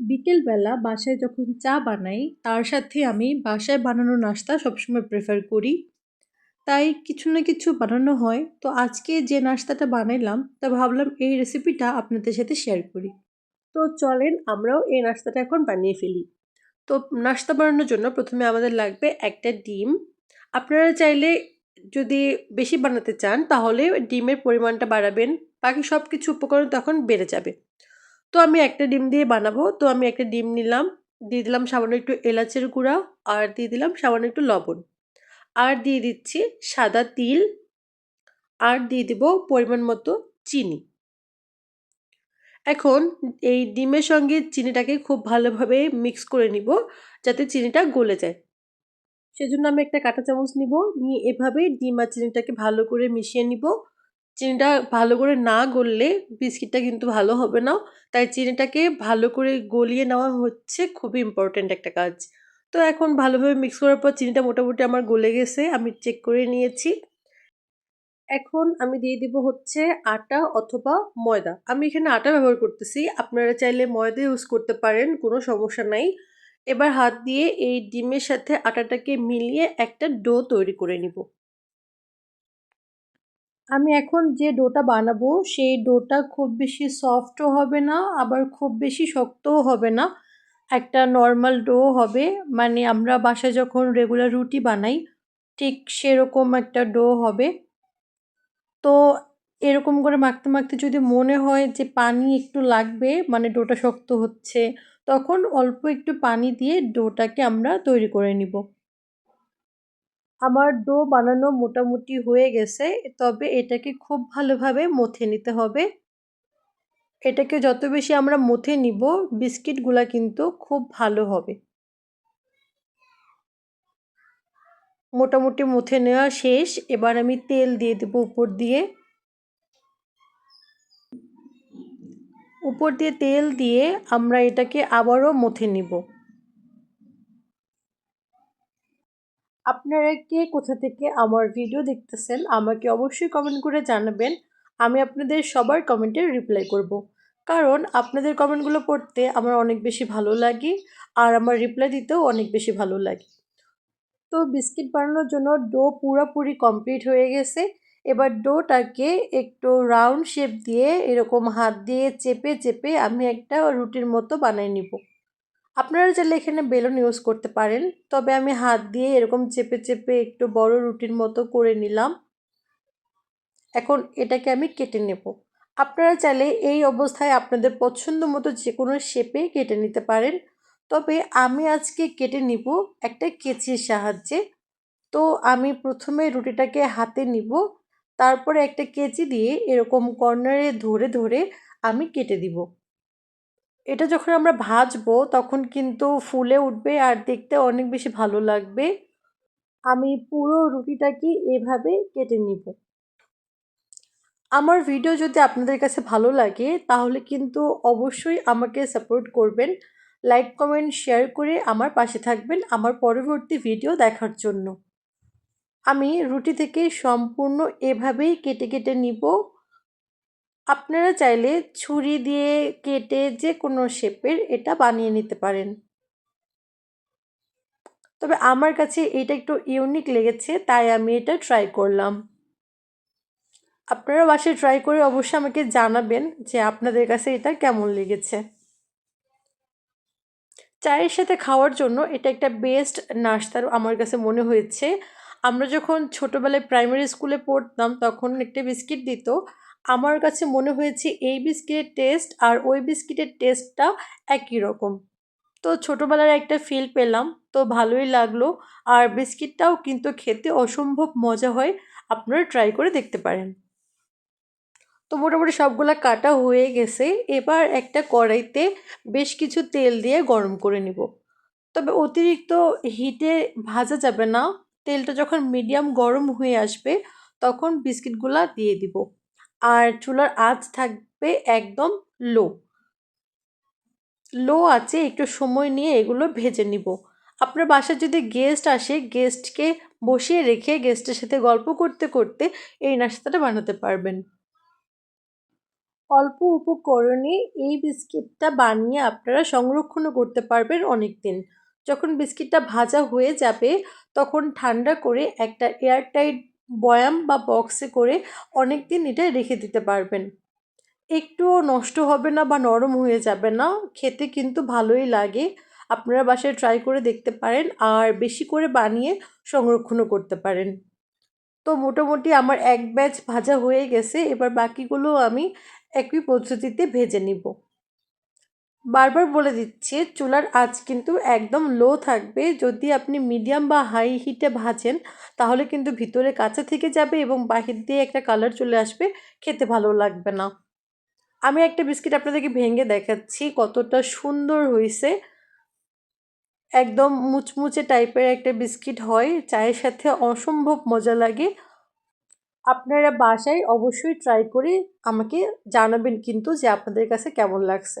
বিকেলবেলা বাসায় যখন চা বানাই, তার সাথে আমি বাসায় বানানো নাস্তা সবসময় প্রেফার করি। তাই কিছু না কিছু বানানো হয়। তো আজকে যে নাস্তাটা বানাইলাম, তা ভাবলাম এই রেসিপিটা আপনাদের সাথে শেয়ার করি। তো চলেন আমরাও এই নাস্তাটা এখন বানিয়ে ফেলি। তো নাস্তা বানানোর জন্য প্রথমে আমাদের লাগবে একটা ডিম। আপনারা চাইলে যদি বেশি বানাতে চান, তাহলে ডিমের পরিমাণটা বাড়াবেন। বাকি সব কিছু উপকরণ তখন বেড়ে যাবে। তো আমি একটা ডিম দিয়ে বানাবো। তো আমি একটা ডিম নিলাম, দিয়ে দিলাম সামান্য একটু এলাচের গুঁড়া আর দিয়ে দিলাম সামান্য একটু লবণ। আর দিয়ে দিচ্ছি সাদা তিল আর দিয়ে দিব পরিমাণ মতো চিনি। এখন এই ডিমের সঙ্গে চিনিটাকে খুব ভালোভাবে মিক্স করে নিব যাতে চিনিটা গলে যায়। সেজন্য আমি একটা কাঁটা চামচ নিব, নিয়ে এভাবে ডিম আর চিনিটাকে ভালো করে মিশিয়ে নিব। চিনিটা ভালো করে না গললে বিস্কিটটা কিন্তু ভালো হবে না। তাই চিনিটাকে ভালো করে গলিয়ে নেওয়া হচ্ছে খুবই ইম্পর্ট্যান্ট একটা কাজ। তো এখন ভালোভাবে মিক্স করার পর চিনিটা মোটামুটি আমার গলে গেছে, আমি চেক করে নিয়েছি। এখন আমি দিয়ে দিব হচ্ছে আটা অথবা ময়দা। আমি এখানে আটা ব্যবহার করতেছি, আপনারা চাইলে ময়দা ইউজ করতে পারেন, কোনো সমস্যা নাই। এবার হাত দিয়ে এই ডিমের সাথে আটাটাকে মিলিয়ে একটা ডো তৈরি করে নিব। আমি এখন যে ডোটা বানাবো, সেই ডোটা খুব বেশি সফটও হবে না, আবার খুব বেশি শক্তও হবে না। একটা নর্মাল ডো হবে মানে আমরা বাসায় যখন রেগুলার রুটি বানাই, ঠিক সেরকম একটা ডো হবে। তো এরকম করে মাখতে মাখতে যদি মনে হয় যে পানি একটু লাগবে মানে ডোটা শক্ত হচ্ছে, তখন অল্প একটু পানি দিয়ে ডোটাকে আমরা তৈরি করে নিব। আমার ডো বানানো মোটামুটি হয়ে গেছে, তবে এটাকে খুব ভালোভাবে মথে নিতে হবে। এটাকে যত বেশি আমরা মথে নিব, বিস্কিটগুলা কিন্তু খুব ভালো হবে। মোটামুটি মুথে নেওয়া শেষ, এবার আমি তেল দিয়ে দেবো উপর দিয়ে। উপর দিয়ে তেল দিয়ে আমরা এটাকে আবারও মুথে নিব। আপনারা কে কোথা থেকে আমার ভিডিও দেখতেছেন, আমাকে অবশ্যই কমেন্ট করে জানাবেন। আমি আপনাদের সবার কমেন্টের রিপ্লাই করব। কারণ আপনাদের কমেন্টগুলো পড়তে আমার অনেক বেশি ভালো লাগে, আর আমার রিপ্লাই দিতেও অনেক বেশি ভালো লাগে। তো বিস্কিট বানানোর জন্য ডো পুরোপুরি কমপ্লিট হয়ে গেছে। এবার ডোটাকে একটু রাউন্ড শেপ দিয়ে এরকম হাত দিয়ে চেপে চেপে আমি একটা রুটির মতো বানিয়ে নিব। আপনারা চাইলে এখানে বেলুন ইউজ করতে পারেন, তবে আমি হাত দিয়ে এরকম চেপে চেপে একটু বড় রুটির মতো করে নিলাম। এখন এটাকে আমি কেটে নেব। আপনারা চাইলে এই অবস্থায় আপনাদের পছন্দ মতো যে কোনো শেপে কেটে নিতে পারেন। তবে আমি আজকে কেটে নিব একটা কেচির সাহায্যে। তো আমি প্রথমে রুটিটাকে হাতে নিব, তারপরে একটা কেচি দিয়ে এরকম কর্নারে ধরে ধরে আমি কেটে দিব। এটা যখন আমরা ভাজবো, তখন কিন্তু ফুলে উঠবে আর দেখতে অনেক বেশি ভালো লাগবে। আমি পুরো রুটিটাকে এভাবে কেটে নিব। আমার ভিডিও যদি আপনাদের কাছে ভালো লাগে, তাহলে কিন্তু অবশ্যই আমাকে সাপোর্ট করবেন। লাইক, কমেন্ট, শেয়ার করে আমার পাশে থাকবেন আমার পরবর্তী ভিডিও দেখার জন্য। আমি রুটি থেকে সম্পূর্ণ এভাবেই কেটে কেটে নিব। আপনারা চাইলে ছুরি দিয়ে কেটে যে কোনো শেপের এটা বানিয়ে নিতে পারেন। তবে আমার কাছে এটা একটু ইউনিক লেগেছে, তাই আমি এটা ট্রাই করলাম। আপনারা বাসায় ট্রাই করে অবশ্যই আমাকে জানাবেন যে আপনাদের কাছে এটা কেমন লেগেছে। চায়ের সাথে খাওয়ার জন্য এটা একটা বেস্ট নাস্তার আমার কাছে মনে হয়েছে। আমরা যখন ছোটোবেলায় প্রাইমারি স্কুলে পড়তাম তখন একটা বিস্কিট দিত আমার কাছে মনে হয়েছে এই বিস্কিটের টেস্ট আর ওই বিস্কিটের টেস্টটা একই রকম। তো ছোটোবেলার একটা ফিল পেলাম। তো ভালোই লাগল। আর বিস্কিটটাও কিন্তু খেতে অসম্ভব মজা হয়। আপনারা ট্রাই করে দেখতে পারেন। তো মোটামুটি সবগুলা কাটা হয়ে গেছে। এবার একটা কড়াইতে বেশ কিছু তেল দিয়ে গরম করে নিব। তবে অতিরিক্ত হিটে ভাজা যাবে না। তেলটা যখন মিডিয়াম গরম হয়ে আসবে, তখন বিস্কিটগুলা দিয়ে দিব। আর চুলার আঁচ থাকবে একদম লো। লো আছে একটু সময় নিয়ে এগুলো ভেজে নিব। আপনার বাসায় যদি গেস্ট আসে গেস্টকে বসিয়ে রেখে গেস্টের সাথে গল্প করতে করতে এই নাস্তাটা বানাতে পারবেন। অল্প উপকরণে এই বিস্কিটটা বানিয়ে আপনারা সংরক্ষণও করতে পারবেন অনেক দিন যখন বিস্কিটটা ভাজা হয়ে যাবে, তখন ঠান্ডা করে একটা এয়ারটাইট বয়াম বা বক্সে করে অনেক দিন এটা রেখে দিতে পারবেন। একটুও নষ্ট হবে না বা নরম হয়ে যাবে না, খেতে কিন্তু ভালোই লাগে। আপনারা বাসায় ট্রাই করে দেখতে পারেন আর বেশি করে বানিয়ে সংরক্ষণও করতে পারেন। তো মোটামুটি আমার এক ব্যাচ ভাজা হয়ে গেছে, এবার বাকিগুলো আমি একই পদ্ধতিতে ভেজে নিব। বারবার বলে দিচ্ছি, চুলার আঁচ কিন্তু একদম লো থাকবে। যদি আপনি মিডিয়াম বা হাই হিটে ভাজেন, তাহলে কিন্তু ভিতরে কাঁচা থেকে যাবে এবং বাহির দিয়ে একটা কালার চলে আসবে, খেতে ভালো লাগবে না। আমি একটা বিস্কিট আপনাদেরকে ভেঙে দেখাচ্ছি, কতটা সুন্দর হয়েছে। একদম মুচমুচে টাইপের একটা বিস্কিট হয়, চায়ের সাথে অসম্ভব মজা লাগে। আপনারা বাসায় অবশ্যই ট্রাই করে আমাকে জানাবেন কিন্তু যে আপনাদের কাছে কেমন লাগছে।